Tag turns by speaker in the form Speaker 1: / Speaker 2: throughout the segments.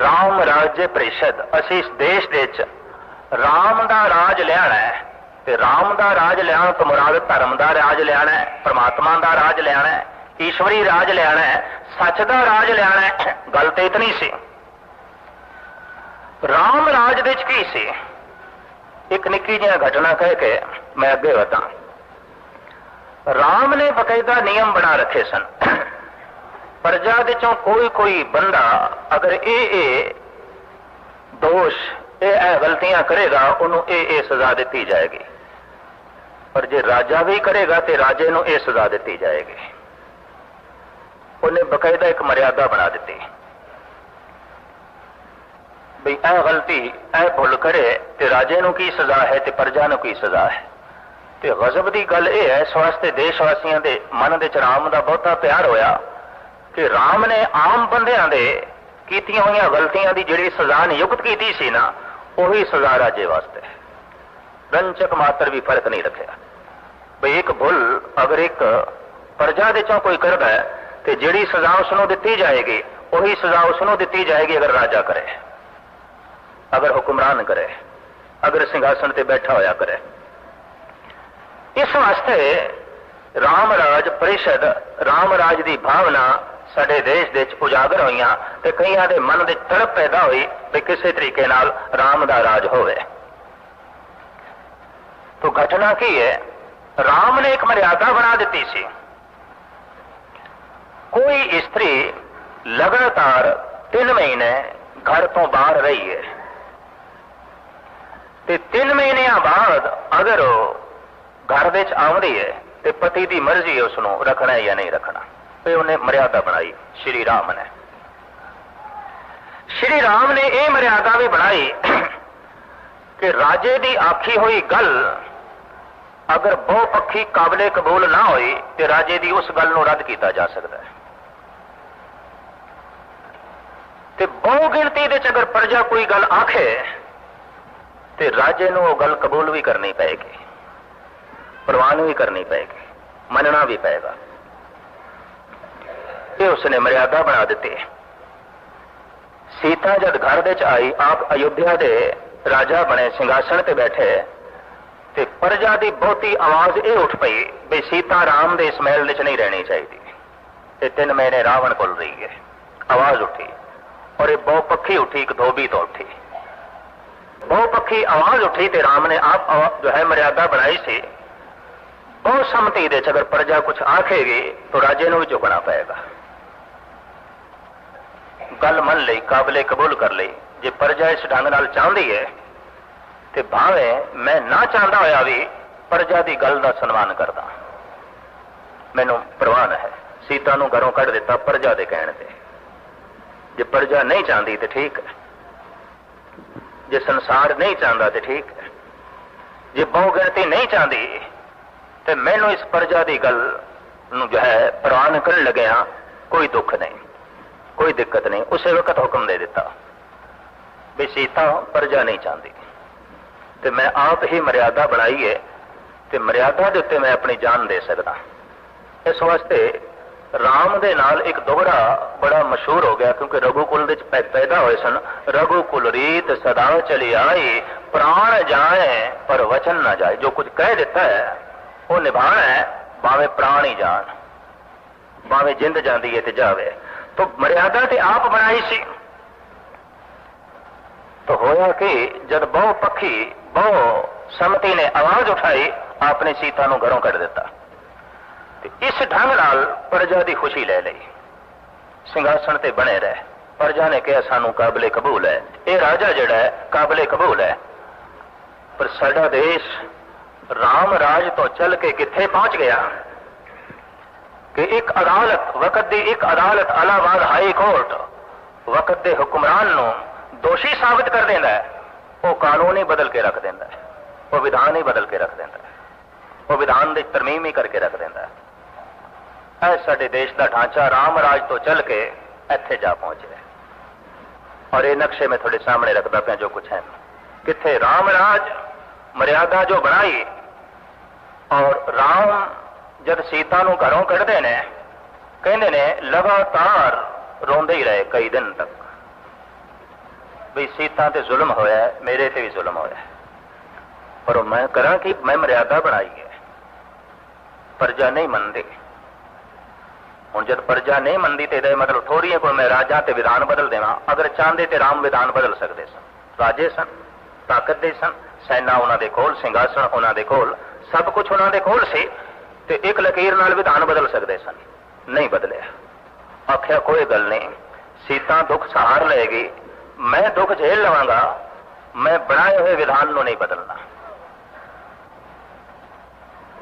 Speaker 1: ਰਾਮ ਰਾਜ ਪ੍ਰੀਸ਼ਦ, ਅਸੀਂ ਇਸ ਦੇਸ਼ ਦੇ ਵਿੱਚ ਰਾਮ ਦਾ ਰਾਜ ਲਿਆਣਾ ਹੈ ਤੇ ਰਾਮ ਦਾ ਰਾਜ ਲਿਆਉਣ ਤੋਂ ਮੁਰਾਦ ਧਰਮ ਦਾ ਰਾਜ ਲਿਆਣਾ ਹੈ, ਪ੍ਰਮਾਤਮਾ ਦਾ ਰਾਜ ਲਿਆਣਾ ਹੈ, ਈਸ਼ਵਰੀ ਰਾਜ ਲਿਆਣਾ ਹੈ, ਸੱਚ ਦਾ ਰਾਜ ਲਿਆਣਾ ਹੈ, ਗੱਲ ਤੇ ਇਤਨੀ ਸੀ। ਰਾਮ ਰਾਜ ਦੇ ਵਿੱਚ ਕੀ ਸੀ? ਇੱਕ ਨਿੱਕੀ ਜਿਹੀ ਘਟਨਾ ਕਹਿ ਕੇ ਮੈਂ ਅੱਗੇ ਵਧਾਂ। ਰਾਮ ਨੇ ਬਕਾਇਦਾ ਨਿਯਮ ਬਣਾ ਰੱਖੇ ਸਨ। ਪ੍ਰਜਾ ਦੇ ਚੋਂ ਕੋਈ ਕੋਈ ਬੰਦਾ ਅਗਰ ਇਹ ਇਹ ਦੋਸ਼, ਇਹ ਇਹ ਗਲਤੀਆਂ ਕਰੇਗਾ, ਉਹਨੂੰ ਇਹ ਇਹ ਸਜ਼ਾ ਦਿੱਤੀ ਜਾਏਗੀ। ਪਰ ਜੇ ਰਾਜਾ ਵੀ ਕਰੇਗਾ ਤੇ ਰਾਜੇ ਨੂੰ ਇਹ ਸਜ਼ਾ ਦਿੱਤੀ ਜਾਏਗੀ। ਉਹਨੇ ਬਕਾਇਦਾ ਇੱਕ ਮਰਿਆਦਾ ਬਣਾ ਦਿੱਤੀ। ਬਈ ਇਹ ਗਲਤੀ, ਇਹ ਭੁੱਲ ਕਰੇ ਤੇ ਰਾਜੇ ਨੂੰ ਕੀ ਸਜ਼ਾ ਹੈ ਤੇ ਪ੍ਰਜਾ ਨੂੰ ਕੀ ਸਜ਼ਾ ਹੈ। ਤੇ ਗਜ਼ਬ ਦੀ ਗੱਲ ਇਹ ਹੈ, ਇਸ ਵਾਸਤੇ ਦੇਸ਼ ਵਾਸੀਆਂ ਦੇ ਮਨ ਦੇ ਚ ਰਾਮ ਦਾ ਬਹੁਤਾ ਪਿਆਰ ਹੋਇਆ। ਕਿ ਰਾਮ ਨੇ ਆਮ ਬੰਦਿਆਂ ਦੇ ਕੀਤੀਆਂ ਹੋਈਆਂ ਗਲਤੀਆਂ ਦੀ ਜਿਹੜੀ ਸਜ਼ਾ ਨਿਯੁਕਤ ਕੀਤੀ ਸੀ ਨਾ, ਉਹੀ ਸਜ਼ਾ ਰਾਜੇ ਵਾਸਤੇ ਰੰਚਕ ਮਾਤਰ ਵੀ ਫ਼ਰਕ ਨਹੀਂ ਰੱਖਿਆ। ਬਈ ਇੱਕ ਭੁੱਲ ਅਗਰ ਇੱਕ ਪ੍ਰਜਾ ਦੇ ਚੋਂ ਕੋਈ ਕਰਦਾ ਤੇ ਜਿਹੜੀ ਸਜ਼ਾ ਉਸ ਨੂੰ ਦਿੱਤੀ ਜਾਏਗੀ, ਉਹੀ ਸਜ਼ਾ ਉਸ ਨੂੰ ਦਿੱਤੀ ਜਾਏਗੀ ਅਗਰ ਰਾਜਾ ਕਰੇ। ਅਗਰ ਹੁਕਮਰਾਨ ਕਰੇ, ਅਗਰ ਸਿੰਘਾਸਣ ਤੇ ਬੈਠਾ ਹੋਇਆ ਕਰੇ। ਇਸ ਵਾਸਤੇ ਰਾਮ ਰਾਜ ਪਰਿਸ਼ਦ ਰਾਮ ਰਾਜ ਦੀ ਭਾਵਨਾ ਸਾਡੇ ਦੇਸ਼ ਦੇ ਵਿੱਚ ਉਜਾਗਰ ਹੋਈਆਂ ਤੇ ਕਈਆਂ ਦੇ ਮਨ ਦੇ ਤੜਪ ਪੈਦਾ ਹੋਈ ਵੀ ਕਿਸੇ ਤਰੀਕੇ ਨਾਲ ਰਾਮ ਦਾ ਰਾਜ ਹੋਵੇ। ਤੋ ਘਟਨਾ ਕੀ ਹੈ? ਰਾਮ ਨੇ ਇੱਕ ਮਰਿਆਦਾ ਬਣਾ ਦਿੱਤੀ ਸੀ। ਕੋਈ ਇਸਤਰੀ ਲਗਾਤਾਰ 3 ਮਹੀਨੇ ਘਰ ਤੋਂ ਬਾਹਰ ਰਹੀ ਹੈ। ਤੇ 3 ਮਹੀਨਿਆਂ ਬਾਅਦ ਅਗਰ ਉਹ ਘਰ ਵਿੱਚ ਆਉਂਦੀ ਹੈ ਤੇ ਪਤੀ ਦੀ ਮਰਜ਼ੀ ਹੈ ਉਸ ਨੂੰ ਰੱਖਣਾ ਜਾਂ ਨਹੀਂ ਰੱਖਣਾ। ਤੇ ਉਹਨੇ ਮਰਿਆਦਾ ਬਣਾਈ, ਸ਼੍ਰੀ ਰਾਮ ਨੇ। ਸ਼੍ਰੀ ਰਾਮ ਨੇ ਇਹ ਮਰਿਆਦਾ ਵੀ ਬਣਾਈ ਕਿ ਰਾਜੇ ਦੀ ਆਖੀ ਹੋਈ ਗੱਲ ਅਗਰ ਬਹੁ ਪੱਖੀ ਕਾਬਲੇ ਕਬੂਲ ਨਾ ਹੋਈ ਤੇ ਰਾਜੇ ਦੀ ਉਸ ਗੱਲ ਨੂੰ ਰੱਦ ਕੀਤਾ ਜਾ ਸਕਦਾ ਹੈ। ਤੇ ਬਹੁ ਗਿਣਤੀ ਦੇ ਅਗਰ ਪ੍ਰਜਾ ਕੋਈ ਗੱਲ ਆਖੇ ਤੇ ਰਾਜੇ ਨੂੰ ਉਹ ਗੱਲ ਕਬੂਲ ਵੀ ਕਰਨੀ ਪਏਗੀ, ਪ੍ਰਵਾਨ ਵੀ ਕਰਨੀ ਪਏਗੀ, ਮੰਨਣਾ ਵੀ ਪਏਗਾ। یہ اس نے مریادا بنا دیتی سیتا جد گھر آئی آپ ایودھیا دے راجا بنے سنگھاسن تے بیٹھے تے پرجا دی بہتی آواز اے اٹھ پئی بے سیتا رام دے اس محل نہیں رہنی چاہیے تے تین مہینے راون کول رہی ہے آواز اٹھی اور یہ بہو پکھی اٹھی ایک دھوبی تو اٹھی بہو پکھی آواز اٹھی تے رام نے آپ جو ہے مریادہ بنائی سی بہت سمتی دے اگر پرجا کچھ آکھے گی تو راجے نو بھی چکنا پائے گا ਗੱਲ ਮੰਨ ਲਈ, ਕਾਬਲੇ ਕਬੂਲ ਕਰ ਲਈ। ਜੇ ਪ੍ਰਜਾ ਇਸ ਢੰਗ ਨਾਲ ਚਾਹੁੰਦੀ ਹੈ ਤੇ ਭਾਵੇਂ ਮੈਂ ਨਾ ਚਾਹੁੰਦਾ ਹੋਇਆ ਵੀ ਪ੍ਰਜਾ ਦੀ ਗੱਲ ਦਾ ਸਨਮਾਨ ਕਰਦਾ। ਮੈਨੂੰ ਪ੍ਰਵਾਨ ਹੈ। ਸੀਤਾ ਨੂੰ ਘਰੋਂ ਕੱਢ ਦਿੱਤਾ ਪ੍ਰਜਾ ਦੇ ਕਹਿਣ ਤੇ। ਜੇ ਪ੍ਰਜਾ ਨਹੀਂ ਚਾਹੁੰਦੀ ਤੇ ਠੀਕ ਹੈ। ਜੇ ਸੰਸਾਰ ਨਹੀਂ ਚਾਹੁੰਦਾ ਤੇ ਠੀਕ ਹੈ। ਜੇ ਬਹੁ ਨਹੀਂ ਚਾਹੁੰਦੀ, ਤੇ ਮੈਨੂੰ ਇਸ ਪ੍ਰਜਾ ਦੀ ਗੱਲ ਨੂੰ ਜੋ ਹੈ ਪ੍ਰਵਾਨ ਕਰਨ ਲੱਗਿਆ ਕੋਈ ਦੁੱਖ ਨਹੀਂ। کوئی دقت نہیں اسی وقت حکم دے دیتا۔ بھی سیتا پرجا نہیں چاہتی تو میں آپ ہی مریادا بنائیے ہے تو مریادہ کے اتنے میں اپنی جان دے سکتا اس واسطے رام دے نال ایک دوہرا بڑا مشہور ہو گیا، کیونکہ رگو کل پیدا ہوئے سن۔ رگو کل ریت سدا چلی آئی، پران جائے پر وچن نہ جائے۔ جو کچھ کہہ دیتا ہے، وہ نبھا ہے باوے پران ہی جان باوے جند جاندی ہے تے جاوے۔ تو مریادا تے آپ بنائی سی۔ تو ہویا کہ جد بہو پکھی بہو سمتی نے آواز اٹھائی، آپ نے سیتا نو گھروں کر دیتا۔ اس ڈھنگ نال پرجا دی خوشی لے لئی۔ سنگھاسن تے بنے رہے۔ پرجا نے کہا، سانو قابل قبول ہے۔ اے راجہ جڑا ہے، قابل قبول ہے۔ پر سڈا دیش رام راج تو چل کے کتنے پہنچ گیا۔ کہ ایک عدالت، وقت دی ایک عدالت الہ آباد ہائی کورٹ، وقت دے حکمران نو دوشی ثابت کر دیندا ہے وہ قانون ہی بدل کے رکھ دیندا ہے وہ ودھان ہی بدل کے رکھ دیندا ہے وہ ودھان دی ترمیم ہی کر کے رکھ دیندا ہے۔ اے سارے دیش دا ڈھانچہ رام راج تو چل کے ایتھے جا پہنچ رہے اور یہ نقشے میں تھوڑے سامنے رکھتا پیا جو کچھ ہے۔ کتنے رام راج مریادہ جو بنائی، اور رام جد سیتا گھروں کھڑے ہیں کہیں لگاتار ہی رہے کئی دن تک بھائی سیتا ظلم ہوا ہے میرے سے بھی ظلم ہوا ہے اور میں کرا کہ میں مریادا بنائی ہے پرجا نہیں منتے ہوں جب پرجا نہیں منتی تو یہ مطلب تھوڑی ایجا تے ودان بدل داں اگر چاہتے تو رام ودان بدل سکتے سن راجے سن طاقت دے سن سینا وہاں کے دے کول سب کچھ وہاں دے کول سے تے ایک لکیر نال ویدان بدل سکتے سن۔ نہیں بدلے۔ آخیا کوئی گل نہیں۔ سیتا دکھ سہار لے گی۔ میں دکھ جھیل لوا گا۔ میں بنائے ہوئے ودھان نو نہیں بدلنا۔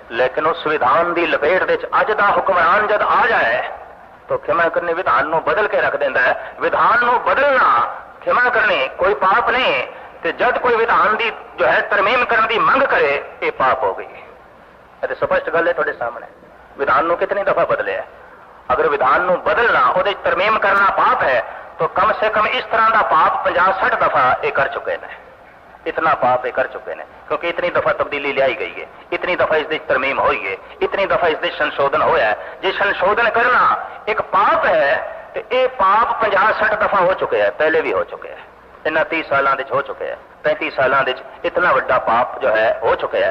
Speaker 1: لیکن اس ودھان دی لپیٹ اج دا حکمران جد آ جائے، تو کھما کرنی ودھان نو بدل کے رکھ دینا ہے۔ ودھان نو بدلنا کھما کرنی کوئی پاپ نہیں۔ تے جد کوئی ودھان دی جو ہے ترمیم کرنے دی منگ کرے یہ پاپ ہو گئی۔ ਇਹ ਸਪਸ਼ਟ ਗੱਲ ਹੈ ਤੁਹਾਡੇ ਸਾਹਮਣੇ। ਵਿਧਾਨ ਨੂੰ ਕਿਤਨੀ ਦਫਾ ਬਦਲਿਆ ਅਗਰ ਵਿਧਾਨ ਨੂੰ ਬਦਲਣਾ، ਉਹਦੇ ਤਰਮੀਮ ਕਰਨਾ ਪਾਪ ਹੈ، ਤਾਂ ਕਮ ਸੇ ਕਮ ਇਸ ਤਰ੍ਹਾਂ ਦਾ ਪਾਪ 50 60 ਦਫਾ ਇਹ ਕਰ ਚੁੱਕੇ ਨੇ। اتنا پاپ یہ کر چکے ہیں کیونکہ اتنی دفعہ تبدیلی لیائی گئی ہے اتنی دفعہ اس کی ترمیم ہوئی ہے اتنی دفعہ اس سنشودھن ہوا ہے جی سنشودھن کرنا ایک پاپ ہے تو یہ پاپ پناہ سٹھ دفعہ ہو چکے ہیں پہلے بھی ہو چکے ہیں یہاں تیس سالوں ہو چکے ہیں پینتی سالوں اتنا وڈا پاپ جو ہے ہو چکے ہے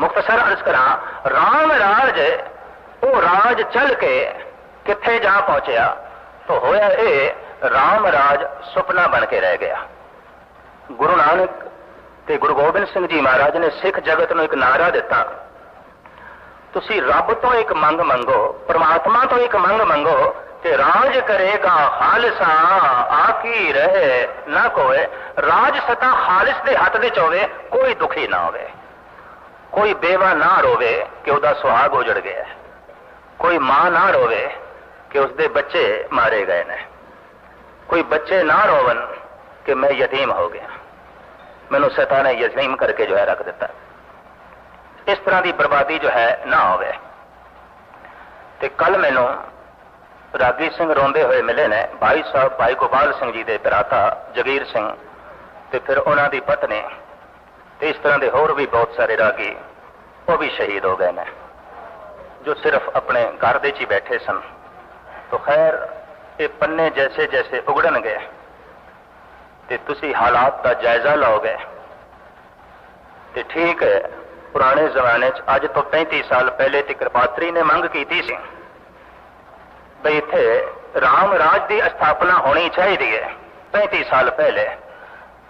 Speaker 1: ਮੁਖਤਸਰ ਅਰਜ਼ ਕਰਾਂ RAM ਰਾਜ ਉਹ ਰਾਜ ਚੱਲ ਕੇ ਕਿੱਥੇ ਜਾ ਪਹੁੰਚਿਆ ਤਾਂ ਹੋਇਆ ਇਹ RAM ਰਾਜ ਸੁਪਨਾ ਬਣ ਕੇ ਰਹਿ ਗਿਆ ਗੁਰੂ ਨਾਨਕ ਤੇ ਗੁਰੂ ਗੋਬਿੰਦ ਸਿੰਘ ਜੀ ਮਹਾਰਾਜ ਨੇ ਸਿੱਖ ਜਗਤ ਨੂੰ ਇੱਕ ਨਾਰਾ ਦਿੱਤਾ ਤੁਸੀਂ ਰੱਬ ਤੋਂ ਇੱਕ ਮੰਗ ਮੰਗੋ ਪਰਮਾਤਮਾ ਤੋਂ ਇੱਕ ਮੰਗ ਮੰਗੋ ਤੇ ਰਾਜ ਕਰੇਗਾ ਖਾਲਸਾ ਆਕੀ ਰਹੇ ਨਾ ਕੋਏ ਰਾਜ ਸਤਾ ਖਾਲਸ ਦੇ ਹੱਥ ਵਿੱਚ ਹੋਵੇ ਕੋਈ ਦੁਖੀ ਨਾ ਹੋਵੇ کوئی بیوہ نہ روے کہ وہ سہاگ اجڑ گیا ہے۔ کوئی ماں نہ روے کہ اس دے بچے مارے گئے نے۔ کوئی بچے نہ روون کہ میں یتیم ہو گیا۔ مینو ستا نے یتیم کر کے جو ہے رکھ دیتا اس طرح دی بربادی جو ہے نہ ہوئے تے کل مینو راگی سنگھ روندے ہوئے ملے نے۔ بھائی صاحب، بھائی گوپال سنگھ جی دے پراتا جگیر سنگھ۔ تے پھر انہاں دی پتنی ਤੇ ਇਸ ਤਰ੍ਹਾਂ ਦੇ ਹੋਰ ਵੀ ਬਹੁਤ ਸਾਰੇ ਰਾਗੀ ਉਹ ਵੀ ਸ਼ਹੀਦ ਹੋ ਗਏ ਨੇ, ਜੋ ਸਿਰਫ ਆਪਣੇ ਘਰ ਦੇ 'ਚ ਹੀ ਬੈਠੇ ਸਨ। ਤੋ ਖੈਰ, ਇਹ ਪੰਨੇ ਜੈਸੇ ਜੈਸੇ ਉਗੜਨ ਗਏ ਤੇ ਤੁਸੀਂ ਹਾਲਾਤ ਦਾ ਜਾਇਜ਼ਾ ਲਓਗੇ। ਤੇ ਠੀਕ ਹੈ, ਪੁਰਾਣੇ ਜ਼ਮਾਨੇ 'ਚ ਅੱਜ ਤੋਂ 35 ਸਾਲ ਪਹਿਲੇ ਤੇ ਕਿਰਪਾਤਰੀ ਨੇ ਮੰਗ ਕੀਤੀ ਸੀ ਬਈ ਇੱਥੇ ਰਾਮ ਰਾਜ ਦੀ ਸਥਾਪਨਾ ਹੋਣੀ ਚਾਹੀਦੀ ਹੈ 35 ਸਾਲ ਪਹਿਲੇ।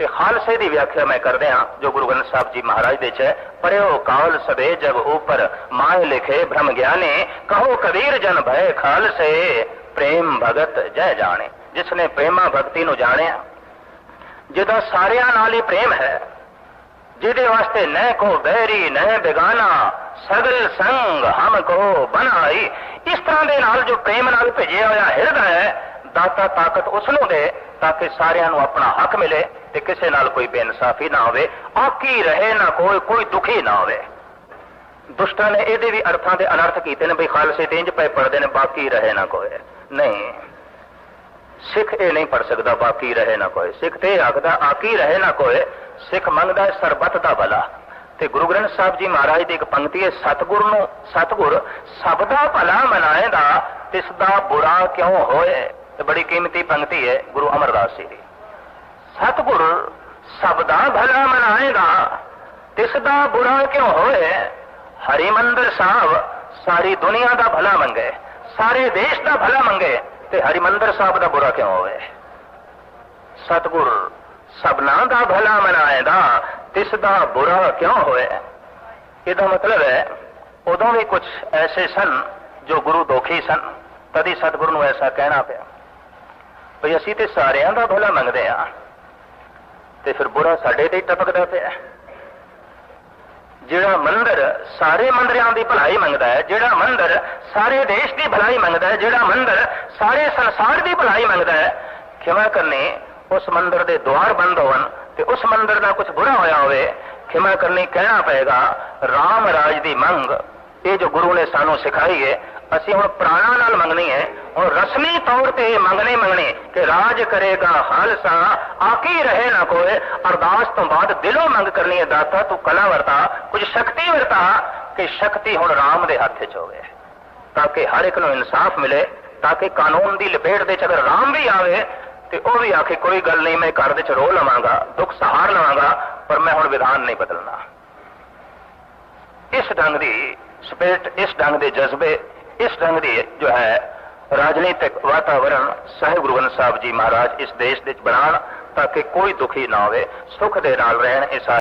Speaker 1: تے خالصے دی ویاکھیا میں کر دیاں جو گرو گرن صاحب جی مہاراج دے چے پڑھو کال سبے جب اوپر ماہ لکھے برہم گیانے کہو کبیر جن بھے خالصے، پریم بھگت جے جانے۔ جس نے پریما بھکتی نو جانیا جدا سارے نال ہی پریم ہے جدے واسطے نہ کو بہری نہ بگانا، سگل سنگ ہم کو بنائی۔ اس طرح دے نال جو پریم نال بھیجیا ہوا ہرد ہے داتا طاقت اس نو دے تاکہ سارے نو اپنا حق ملے تے کسے نال کوئی بے انصافی نہ ہوئے آکی رہے نہ کوئی کوئی دکھی نہ ہوئے دشٹا نے یہ بھی ارتھان دے انرتھ کیتے ہیں بھائی خالصے تینج پہ پڑھتے ہیں باقی رہے نہ کوئے نہیں سکھ اے نہیں پڑھ سکتا باقی رہے نہ کوئے سکھ تے آخر آکی رہے نہ کوئے سکھ منگتا ہے سربت دا بلا تے گرو گرنتھ صاحب جی مہاراج کی ایک پنکتی ہے ستگر ستگر سب کا بلا منائے دا تس دا برا کیوں ہوئے ਬੁਰਾ ਕਿਉਂ ਹੋਏ ਇਹ ਬੜੀ ਕੀਮਤੀ ਪੰਕਤੀ ਹੈ ਗੁਰੂ ਅਮਰਦਾਸ ਜੀ ਦੀ ਸਤਿਗੁਰ ਸਭ ਦਾ ਭਲਾ ਮਨਾਏਗਾ ਤਿਸ ਦਾ ਬੁਰਾ ਕਿਉਂ ਹੋਏ ਹਰੀ ਮੰਦਰ ਸਾਹਿਬ ਸਾਰੀ ਦੁਨੀਆ ਦਾ ਭਲਾ ਮੰਗੇ ਸਾਰੇ ਦੇਸ਼ ਦਾ ਭਲਾ ਮੰਗੇ ਤੇ ਹਰਿਮੰਦਰ ਸਾਹਿਬ ਦਾ ਬੁਰਾ ਕਿਉਂ ਹੋਵੇ ਸਤਗੁਰ ਸਭਨਾ ਦਾ ਭਲਾ ਮਨਾਏਦਾ ਤਿਸ ਦਾ ਬੁਰਾ ਕਿਉਂ ਹੋਵੇ ਇਹਦਾ ਮਤਲਬ ਹੈ ਉਦੋਂ ਵੀ ਕੁਝ ਐਸੇ ਸਨ ਜੋ ਗੁਰੂ ਦੋਖੀ ਸਨ ਤਦੀ ਸਤਗੁਰ ਨੂੰ ਐਸਾ ਕਹਿਣਾ ਪਿਆ بھئی اسی تے سارے دا بھلا منگتے ہاں تے پھر برا سڈے تے ٹپکتا پیا جڑا مندر سارے مندریاں دی بھلائی منگتا ہے جڑا مندر سارے دیش دی بھلائی منگتا ہے جڑا مندر سارے سنسار دی بھلائی منگتا ہے کھما کرنے اس مندر دے دوار بند ہون تے اس مندر دا کچھ برا ہویا ہوئے کھما کرنے کہنا پائے گا رام راج دی منگ یہ جو گرو نے سانو سکھائی ہے، اسی ہوں پرانا نال منگنی ہے اور رسمی طور پہ منگنے منگنے کہ راج کرے گا خالصا آکی رہے نہ کوئے، ارداس تو بعد دلوں منگ کرنی ہے داتا، تو کلا ورتا، کچھ شکتی ورتا کہ شکتی ہوں رام دے ہاتھ چ ہو گئے تاکہ ہر ایک نو انصاف ملے، تاکہ قانون دی لپیٹ دے اگر رام بھی آوے، تے او بھی آکھے کوئی گل نہیں، میں گھر دے رو لواں گا، دکھ سہار لواں گا، پر میں ہوں ودھان نہیں بدلنا۔ اس ڈنگ دی ਸਪਿਰਟ ਇਸ ਢੰਗ ਦੇ ਜਜ਼ਬੇ ਇਸ ਢੰਗ ਦੀ ਜੋ ਹੈ ਰਾਜਨੀਤਿਕ ਵਾਤਾਵਰਣ ਸਾਹਿਬ ਗੁਰੂ ਗ੍ਰੰਥ ਸਾਹਿਬ ਜੀ ਮਹਾਰਾਜ ਇਸ ਦੇਸ਼ ਦੇ ਵਿੱਚ ਬਣਾਉਣ ਤਾਂ ਕਿ ਕੋਈ ਦੁਖੀ ਨਾ ਹੋਵੇ ਸੁਖ ਦੇ ਨਾਲ ਰਹਿਣ ਇਹ ਸਾਰੇ